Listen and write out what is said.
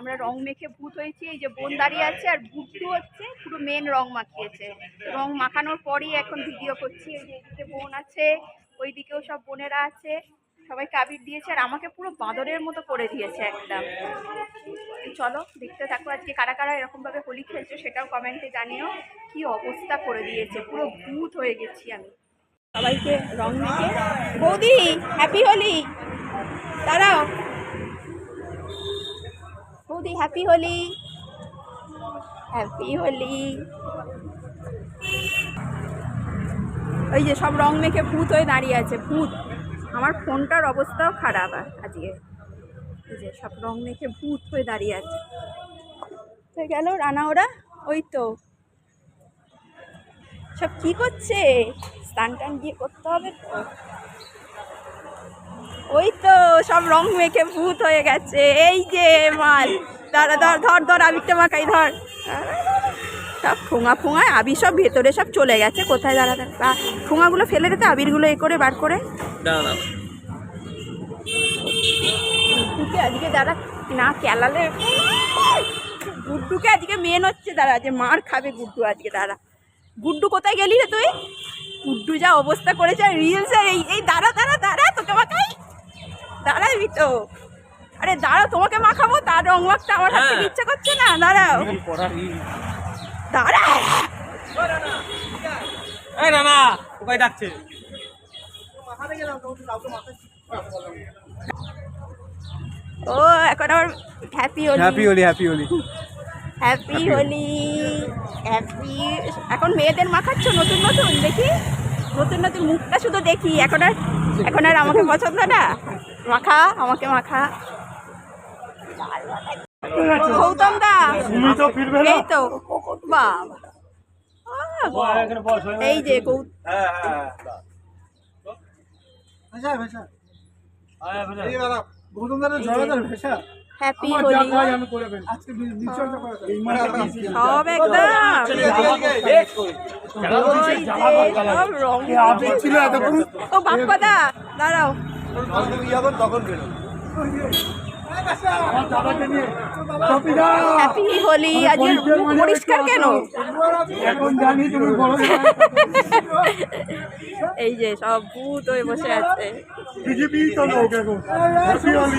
আমরা রং মেখে ভূত হয়েছি, এই যে বোন দাঁড়িয়ে আছে আর ভূতটু হচ্ছে, পুরো মেন রং মাখিয়েছে। রং মাখানোর পরই এখন ভিডিও করছি, এই যে এদিকে বোন আছে, ওইদিকেও সব বোনেরা আছে, সবাই কাবির দিয়েছে আর আমাকে পুরো বাঁদরের মতো করে দিয়েছে একদম। চলো, দেখতে থাকো আজকে কারা কারা এরকমভাবে হোলি খেলছে সেটাও কমেন্টে জানিও, কি অবস্থা করে দিয়েছে, পুরো ভূত হয়ে গেছি আমি। সবাইকে রং মেখে বৌদি হ্যাপি হোলি! দাঁড়াও। বৌদি হ্যাপি হোলি হ্যাপি হোলি ওই যে সব রং মেখে ভূত হয়ে দাঁড়িয়ে আছে, ভূত। আমার ফোনটার অবস্থাও খারাপ আজকে। এই যে সব রং মেখে ভূত হয়ে দাঁড়িয়ে আছে। হয়ে গেল রানা ওরা, ওই তো। সব কি করছে? স্নান টান গিয়ে করতে হবে তো। ওই তো সব রং মেখে ভূত হয়ে গেছে। এই যে মাল। দাঁড়া ধর ধর ধর আবিরটা মাখাই ধর। সব ঠোঙা ফোঙায় আবির সব ভেতরে সব চলে গেছে। কোথায় দাঁড়াতে ঠোঙাগুলো ফেলে দিতে আবিরগুলো এ করে বার করে। গুড্ডুকে আজকে দাঁড়া না কেলালে। গুড্ডুকে আজকে মেন হচ্ছে দাঁড়া যে মার খাবে গুড্ডু আজকে দাঁড়া। গুড্ডু কোথায় গেলি রে তুই? গুড্ডু যা অবস্থা করেছে রিলস এই এই দাঁড়া দাঁড়া দাঁড়া। দাঁড়াবি তো আরে দাঁড়াও তোমাকে মাখাবো? তার রং মাখতে আমার হাত ইচ্ছা করছে না? দাঁড়াও। দাঁড়া এই ওকে ডাকছে ও এখন আমার happy Holi happy Holi happy Holi happy Holi happy এখন মেয়েদের মাখাচ্ছ নতুন নতুন? দেখি। নতুন নতুন মুখটা শুধু দেখি এখন আর এখন আর আমাকে পছন্দ না। মাখা আমাকে মাখা। গৌতম দা এই তো। বাবা এই যে গৌ হ্যাপি হোলি সব একদম। ওই যে ও বাপ্পাদা দাঁড়াও। হ্যাপি হোলি আজকে পরিষ্কার কেন? এখন জানি তুমি বড় এই যে সব ভূত হয়ে বসে আছে। বিজেপি তো লোক এখন হ্যাপি হোলি